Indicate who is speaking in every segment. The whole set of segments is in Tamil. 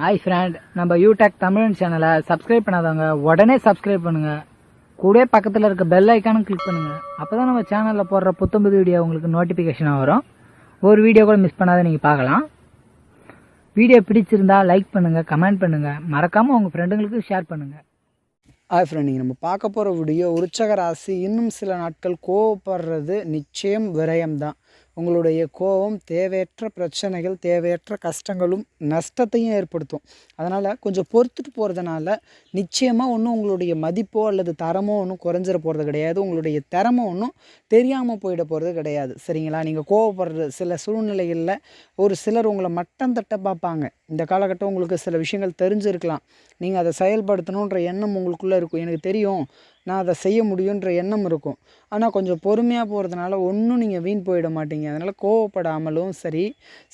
Speaker 1: ஹாய் ஃப்ரெண்ட் நம்ம யூடெக் தமிழ் சேனலை சப்ஸ்கிரைப் பண்ணாதவங்க உடனே சப்ஸ்கிரைப் பண்ணுங்க. கூட பக்கத்தில் இருக்க பெல் ஐக்கானும் கிளிக் பண்ணுங்க. அப்பதான் நம்ம சேனலில் போடுற புத்தம்புது வீடியோ உங்களுக்கு நோட்டிஃபிகேஷனாக வரும். ஒரு வீடியோ கூட மிஸ் பண்ணாத நீங்கள் பார்க்கலாம். வீடியோ பிடிச்சிருந்தா லைக் பண்ணுங்கள் கமெண்ட் பண்ணுங்கள் மறக்காமல் உங்கள் ஃப்ரெண்டுங்களுக்கு ஷேர் பண்ணுங்கள்
Speaker 2: ஹாய் ஃப்ரெண்ட் நீங்கள் நம்ம பார்க்க போகிற வீடியோ உற்சக ராசி இன்னும் சில நாட்கள் கோவப்படுறது நிச்சயம் விரயம்தான். உங்களுடைய கோபம் தேவையற்ற பிரச்சனைகள் தேவையற்ற கஷ்டங்களும் நஷ்டத்தையும் ஏற்படுத்தும். அதனால் கொஞ்சம் பொறுத்துட்டு போகிறதுனால நிச்சயமாக ஒன்றும் உங்களுடைய மதிப்போ அல்லது தரமோ ஒன்றும் குறைஞ்சிட போகிறது கிடையாது. உங்களுடைய திறமோ ஒன்றும் தெரியாமல் போயிட போகிறது கிடையாது. சரிங்களா? நீங்கள் கோவப்படுறது சில சூழ்நிலைகளில் ஒரு சிலர் உங்களை மட்டம் தட்ட பார்ப்பாங்க. இந்த காலகட்டம் உங்களுக்கு சில விஷயங்கள் தெரிஞ்சிருக்கலாம். நீங்கள் அதை செயல்படுத்தணுன்ற எண்ணம் உங்களுக்குள்ளே இருக்கும். எனக்கு தெரியும். நான் அதை செய்ய முடியுன்ற எண்ணம் இருக்கும். ஆனால் கொஞ்சம் பொறுமையாக போகிறதுனால ஒன்றும் நீங்கள் வீண் போயிட மாட்டீங்க. அதனால் கோவப்படாமலும் சரி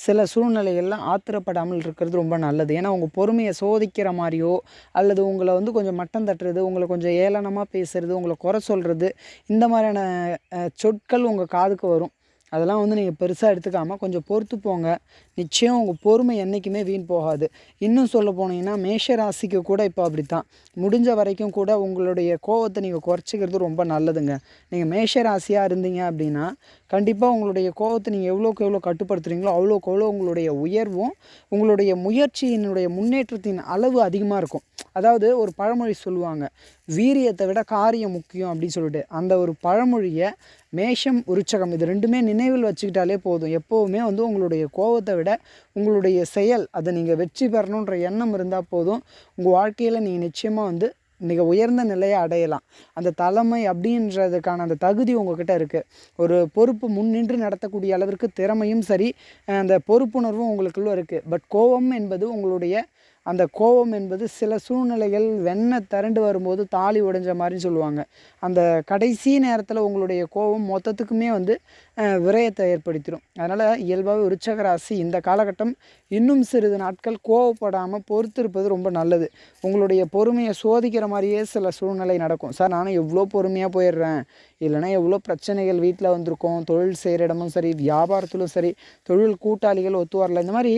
Speaker 2: சில சூழ்நிலைகள்லாம் ஆத்திரப்படாமல் இருக்கிறது ரொம்ப நல்லது. ஏன்னா உங்கள் பொறுமையை சோதிக்கிற மாதிரியோ அல்லது உங்களை வந்து கொஞ்சம் மட்டம் தட்டுறது உங்களை கொஞ்சம் ஏளனமாக பேசுறது உங்களை குறை சொல்கிறது இந்த மாதிரியான சொற்கள் உங்கள் காதுக்கு வரும். அதெல்லாம் வந்து நீங்கள் பெருசாக எடுத்துக்காமல் கொஞ்சம் பொறுத்து போங்க. நிச்சயம் உங்கள் பொறுமை என்றைக்குமே வீண் போகாது. இன்னும் சொல்ல போனீங்கன்னா மேஷ ராசிக்கு கூட இப்போ அப்படி தான் முடிஞ்ச வரைக்கும் கூட உங்களுடைய கோவத்தை நீங்கள் குறைச்சிக்கிறது ரொம்ப நல்லதுங்க. நீங்கள் மேஷ ராசியாக இருந்தீங்க அப்படின்னா கண்டிப்பாக உங்களுடைய கோவத்தை நீங்கள் எவ்வளோக்கு எவ்வளோ கட்டுப்படுத்துறீங்களோ அவ்வளோக்கு எவ்வளோ உங்களுடைய உயர்வும் உங்களுடைய முயற்சியினுடைய முன்னேற்றத்தின் அளவு அதிகமாக இருக்கும். அதாவது ஒரு பழமொழி சொல்லுவாங்க வீரியத்தை விட காரியம் முக்கியம் அப்படின்னு சொல்லிட்டு. அந்த ஒரு பழமொழியை மேஷம் உருச்சகம் இது ரெண்டுமே நினைவில் வச்சுக்கிட்டாலே போதும். எப்போவுமே வந்து உங்களுடைய கோவத்தை விட உங்களுடைய செயல் அதை நீங்கள் வெற்றி பெறணுன்ற எண்ணம் இருந்தால் போதும். உங்கள் வாழ்க்கையில் நீங்கள் நிச்சயமாக வந்து மிக உயர்ந்த நிலையை அடையலாம். அந்த தலைமை அப்படின்றதுக்கான அந்த தகுதி உங்ககிட்ட இருக்குது ஒரு பொறுப்பு முன்னின்று நடத்தக்கூடிய அளவிற்கு திறமையும் சரி அந்த பொறுப்புணர்வும் உங்களுக்குள்ள இருக்குது பட் கோபம் என்பது உங்களுடைய அந்த கோபம் என்பது சில சூழ்நிலைகள் வெண்ணெய் திரண்டு வரும்போது தாலி உடைஞ்ச மாதிரின்னு சொல்லுவாங்க. அந்த கடைசி நேரத்தில் உங்களுடைய கோபம் மொத்தத்துக்குமே வந்து விரயத்தை ஏற்படுத்திடும் அதனால் இயல்பாகவே விருச்சக ராசி இந்த காலகட்டம் இன்னும் சிறிது நாட்கள் கோவப்படாமல் பொறுத்திருப்பது ரொம்ப நல்லது. உங்களுடைய பொறுமையை சோதிக்கிற மாதிரியே சில சூழ்நிலை நடக்கும். சார் நானும் எவ்வளோ பொறுமையாக போயிடுறேன். இல்லைன்னா எவ்வளோ பிரச்சனைகள் வீட்டில் வந்திருக்கோம். தொழில் செய்கிற இடமும் சரி வியாபாரத்திலும் சரி தொழில் கூட்டாளிகள் ஒத்து வரல. இந்த மாதிரி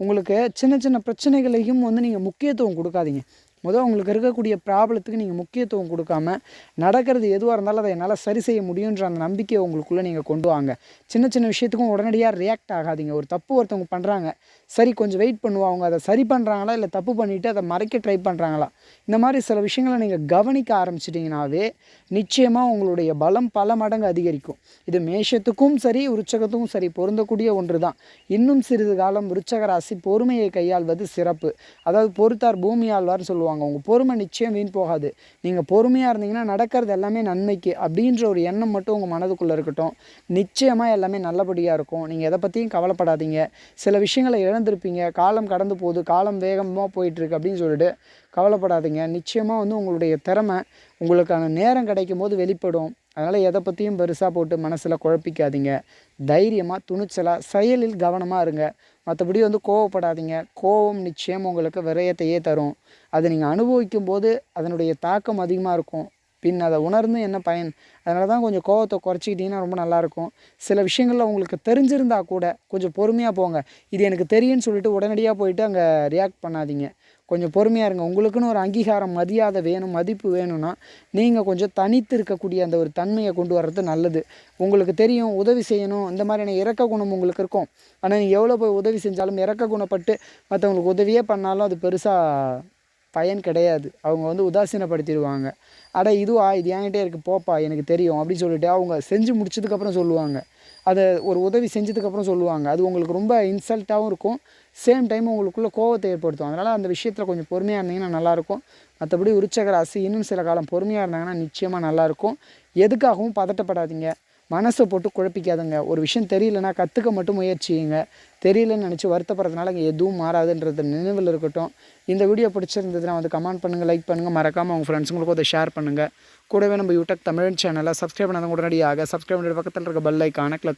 Speaker 2: உங்களுக்கு சின்ன சின்ன பிரச்சனைகளையும் வந்து நீங்கள் முக்கியத்துவம் கொடுக்காதீங்க. முதல் உங்களுக்கு இருக்கக்கூடிய ப்ராப்ளத்துக்கு நீங்கள் முக்கியத்துவம் கொடுக்காம நடக்கிறது எதுவாக இருந்தாலும் அதை என்னால் சரி செய்ய முடியுன்ற அந்த நம்பிக்கையை உங்களுக்குள்ளே நீங்கள் கொண்டு வாங்க. சின்ன சின்ன விஷயத்துக்கும் உடனடியாக ரியாக்ட் ஆகாதீங்க. ஒரு தப்பு ஒருத்தவங்க பண்ணுறாங்க சரி கொஞ்சம் வெயிட் பண்ணுவோம் அவங்க அதை சரி பண்ணுறாங்களா இல்லை தப்பு பண்ணிவிட்டு அதை மறைக்க ட்ரை பண்ணுறாங்களா இந்த மாதிரி சில விஷயங்களை நீங்கள் கவனிக்க ஆரம்பிச்சிட்டிங்கனாவே நிச்சயமாக உங்களுடைய பலம் பல மடங்கு அதிகரிக்கும். இது மேஷத்துக்கும் சரி உற்சகத்துக்கும் சரி பொருந்தக்கூடிய ஒன்று தான் இன்னும் சிறிது காலம் உற்சக ராசி பொறுமையை கையாள்வது சிறப்பு. அதாவது பொறுத்தார் பூமி ஆழ்வார்னு போவாங்க. உங்கள் பொறுமை நிச்சயம் வீண் போகாது. நீங்கள் பொறுமையாக இருந்தீங்கன்னா நடக்கிறது எல்லாமே நன்மைக்கு அப்படின்ற ஒரு எண்ணம் மட்டும் உங்கள் மனதுக்குள்ளே இருக்கட்டும். நிச்சயமாக எல்லாமே நல்லபடியாக இருக்கும். நீங்கள் எதை பற்றியும் கவலைப்படாதீங்க. சில விஷயங்களை இழந்திருப்பீங்க. காலம் கடந்து போகுது. காலம் வேகமாக போயிட்டுருக்கு அப்படின்னு சொல்லிட்டு கவலைப்படாதீங்க. நிச்சயமாக வந்து உங்களுடைய திறமை உங்களுக்கான நேரம் கிடைக்கும் போது வெளிப்படும். அதனால் எதை பற்றியும் பெருசாக போட்டு மனசில் குழப்பிக்காதீங்க. தைரியமாக துணிச்சலாக செயலில் கவனமாக இருங்க. மற்றபடி வந்து கோவப்படாதீங்க. கோவம் நிச்சயம் உங்களுக்கு விரயத்தையே தரும். அதை நீங்கள் அனுபவிக்கும் போது அதனுடைய தாக்கம் அதிகமாக இருக்கும். பின் அதை உணர்ந்து என்ன பயன்? அதனால தான் கொஞ்சம் கோவத்தை குறைச்சிக்கிட்டிங்கன்னா ரொம்ப நல்லாயிருக்கும் சில விஷயங்களில் உங்களுக்கு தெரிஞ்சிருந்தால் கூட கொஞ்சம் பொறுமையாக போங்க. இது எனக்கு தெரியும்னு சொல்லிட்டு உடனடியாக போயிட்டு அங்கே ரியாக்ட் பண்ணாதீங்க. கொஞ்சம் பொறுமையாக இருங்க. உங்களுக்குன்னு ஒரு அங்கீகாரம் மரியாதை வேணும் மதிப்பு வேணும்னா நீங்கள் கொஞ்சம் தனித்து இருக்கக்கூடிய அந்த ஒரு தன்மையை கொண்டு வர்றது நல்லது. உங்களுக்கு தெரியும் உதவி செய்யணும் இந்த மாதிரியான இறக்க குணம் உங்களுக்கு இருக்கும். ஆனால் நீங்கள் எவ்வளோ போய் உதவி செஞ்சாலும் இறக்க குணப்பட்டு மற்றவங்களுக்கு உதவியே பண்ணாலும் அது பெருசாக பயன் கிடையாது. அவங்க வந்து உதாசீனப்படுத்திடுவாங்க. அட இதுவா? இது என்கிட்டே இருக்குது போப்பா எனக்கு தெரியும். அப்படின்னு சொல்லிட்டு அவங்க செஞ்சு முடிச்சதுக்கப்புறம் சொல்லுவாங்க. அதை ஒரு உதவி செஞ்சதுக்கப்புறம் சொல்லுவாங்க. அது உங்களுக்கு ரொம்ப இன்சல்ட்டாகவும் இருக்கும். சேம் டைம் உங்களுக்குள்ளே கோவத்தை ஏற்படுத்தும். அதனால் அந்த விஷயத்தில் கொஞ்சம் பொறுமையாக இருந்தீங்கன்னா நல்லாயிருக்கும். மற்றபடி விருச்சக ராசி இன்னும் சில காலம் பொறுமையாக இருந்தாங்கன்னா நிச்சயமாக நல்லாயிருக்கும். எதுக்காகவும் பதட்டப்படாதீங்க. மனசை போட்டு குழப்பிக்காதுங்க. ஒரு விஷயம் தெரியலனா கற்றுக்க மட்டும் முயற்சியுங்க தெரியலன்னு நினச்சி வருத்தப்படுறதுனால இங்கே எதுவும் மாறாதுன்றது நினைவில் இருக்கட்டும். இந்த வீடியோ பிடிச்சிருந்ததுன்னா வந்து கமெண்ட் பண்ணுங்கள் லைக் பண்ணுங்கள் மறக்காமல் உங்கள் ஃப்ரெண்ட்ஸுங்களுக்கும் அதை ஷேர் பண்ணுங்கள் கூடவே நம்ம யூடியூப் தமிழ் சேனலை சப்ஸ்கிரைப் பண்ணாத உடனடியாக சப்ஸ்கிரைப் பண்ணுற பக்கத்தில் இருக்க பெல் ஐக்கான கிளிக்